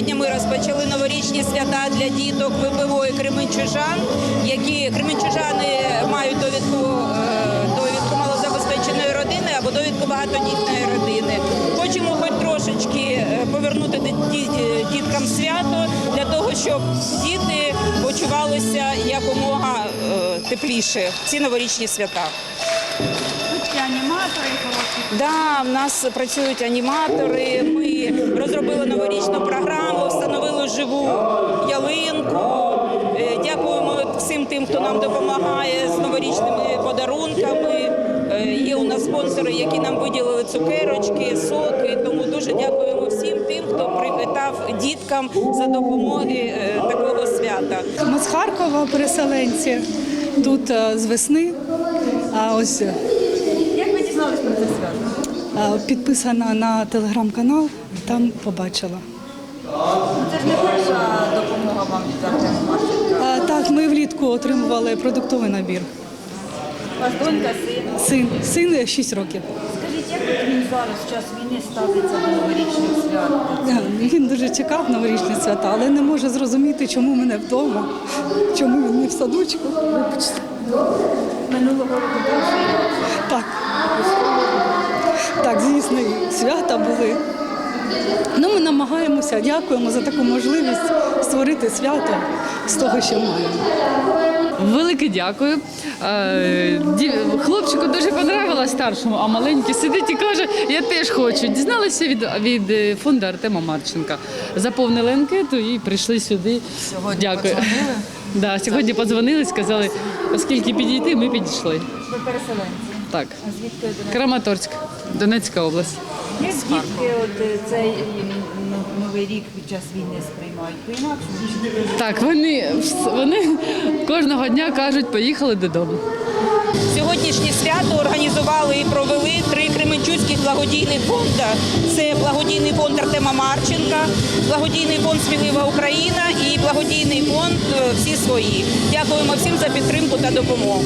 Сьогодні ми розпочали новорічні свята для діток ВПО і Кременчужан, які Кременчужани мають довідку, е, довідку малозабезпеченої родини або довідку багатодітної родини. Хочемо хоч трошечки е, повернути ді- ді- діткам свято для того, щоб діти почувалися якомога е, тепліше ці новорічні свята. Аніматори хороші. Да, в нас працюють аніматори. Ми розробили новорічну програму, встановили живу ялинку. Е, Дякуємо всім тим, хто нам допомагає з новорічними подарунками. Е, Є у нас спонсори, які нам виділили цукерочки, соки. Тому дуже дякуємо всім тим, хто привітав діткам за допомоги е, такого свята. Ми з Харкова переселенці. Тут з весни. А ось е, Як ви дізналися про це свято? е, підписана на телеграм-канал, там побачила. Ну, Це ж не перша допомога вам від так, ми влітку отримували продуктовий набір. У вас донька, син. Син, син 6 років. Скажіть, як він зараз, в час війни, ставиться до новорічних свят? Е, Він дуже чекав новорічні свята, але не може зрозуміти, чому мене вдома, чому він не в садочку. Вибачте. Минулого року. Так. Так, звісно, свята були. Ну, ми намагаємося, дякуємо за таку можливість створити свято з того, що маємо. Велике дякую. Е, Хлопчику дуже понравилось старшому, а маленький сидить і каже, я теж хочу. Дізналися від, від е, фонду Артема Марченка. Заповнили анкету і прийшли сюди. Сьогодні Дякую. подзвонили? Да, сьогодні подзвонили, сказали, оскільки підійти, ми підійшли. Ви переселенці. Так, А звідки ви до? Краматорськ, Донецька область. Як дітки от е, цей м, ну, новий рік під час війни сприймають? По-інакшому? Так, вони, вони кожного дня кажуть, поїхали додому. Сьогоднішнє свято організували і провели благодійних фонд Це благодійний фонд Артема Марченка, благодійний фонд Смілива Україна і благодійний фонд е, Всі свої. Дякуємо всім за підтримку та допомогу.